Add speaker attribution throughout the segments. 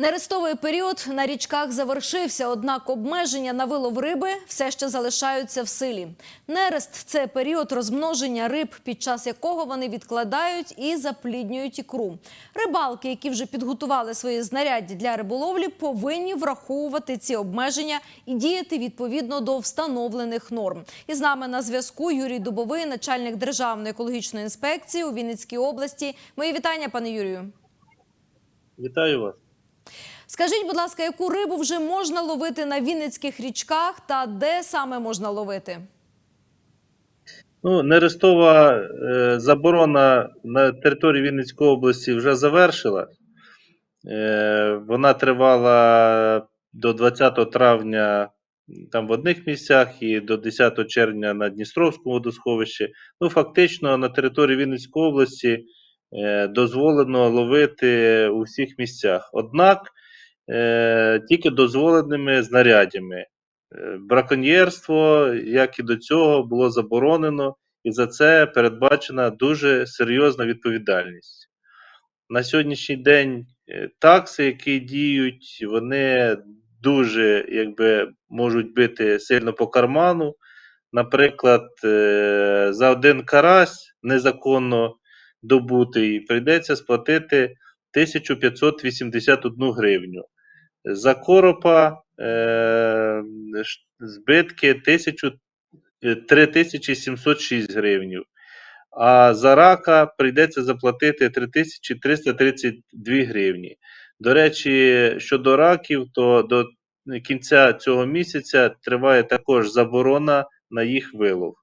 Speaker 1: Нерестовий період на річках завершився, однак обмеження на вилов риби все ще залишаються в силі. Нерест це період розмноження риб, під час якого вони відкладають і запліднюють ікру. Рибалки, які вже підготували свої знаряддя для риболовлі, повинні враховувати ці обмеження і діяти відповідно до встановлених норм. І з нами на зв'язку Юрій Дубовий, начальник Державної екологічної інспекції у Вінницькій області. Мої вітання, пане Юрію.
Speaker 2: Вітаю вас.
Speaker 1: Скажіть, будь ласка, яку рибу вже можна ловити на Вінницьких річках та де саме можна ловити?
Speaker 2: Ну, нерестова е, заборона на території Вінницької області вже завершила. Е, вона тривала до 20 травня там в одних місцях і до 10 червня на Дністровському водосховищі. Ну, фактично, на території Вінницької області е, дозволено ловити у всіх місцях. Однак тільки дозволеними знарядями. Е, Браконьєрство, як і до цього, було заборонено, і за це передбачена дуже серйозна відповідальність. На сьогоднішній день е, такси, які діють, вони дуже якби, можуть бити сильно по карману. Наприклад, е, за один карась незаконно добутий прийдеться сплатити 1581 гривню. За коропа е, збитки 1000, е, 3706 гривень. А за рака прийдеться заплатити 3332 гривні. До речі, щодо раків, то до кінця цього місяця триває також заборона на їх вилов.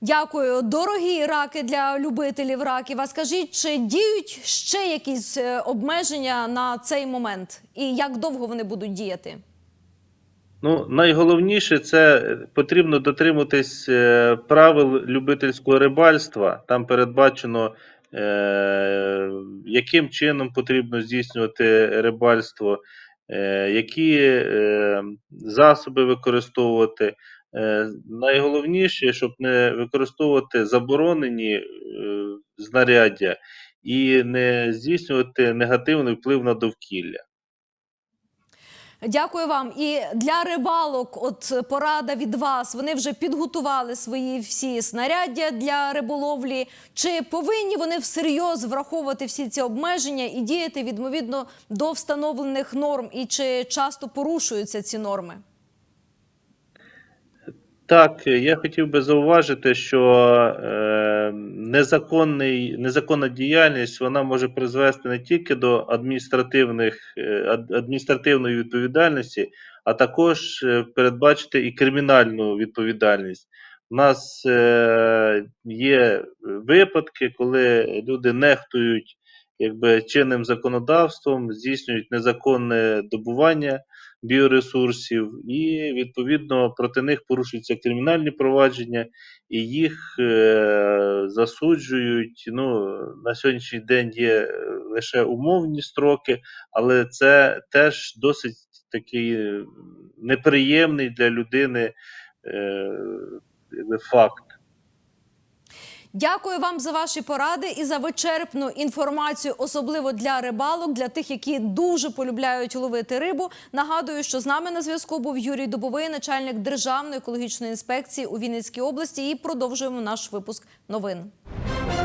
Speaker 1: Дякую. Дорогі раки для любителів раків. А скажіть, чи діють ще якісь е, обмеження на цей момент? І як довго вони будуть діяти?
Speaker 2: Ну, найголовніше це потрібно дотримуватись е, правил любительського рибальства. Там передбачено, е, яким чином потрібно здійснювати рибальство, е, які е, засоби використовувати. Е, найголовніше, щоб не використовувати заборонені е, знаряддя і не здійснювати негативний вплив на довкілля.
Speaker 1: Дякую вам. І для рибалок, от порада від вас. Вони вже підготували свої всі снаряддя для риболовлі. Чи повинні вони всерйоз враховувати всі ці обмеження і діяти відповідно до встановлених норм? І чи часто порушуються ці норми?
Speaker 2: Так, я хотів би зауважити, що е, незаконний, незаконна діяльність вона може призвести не тільки до адміністративних, е, ад- адміністративної відповідальності, а також е, передбачити і кримінальну відповідальність. У нас е, є випадки, коли люди нехтують якби, чинним законодавством, здійснюють незаконне добування біоресурсів, і відповідно проти них порушуються кримінальні провадження, і їх е, засуджують. Ну, на сьогоднішній день є е, лише умовні строки, але це теж досить такий неприємний для людини е, факт.
Speaker 1: Дякую вам за ваші поради і за вичерпну інформацію, особливо для рибалок, для тих, які дуже полюбляють ловити рибу. Нагадую, що з нами на зв'язку був Юрій Дубовий, начальник Державної екологічної інспекції у Вінницькій області. І продовжуємо наш випуск новин.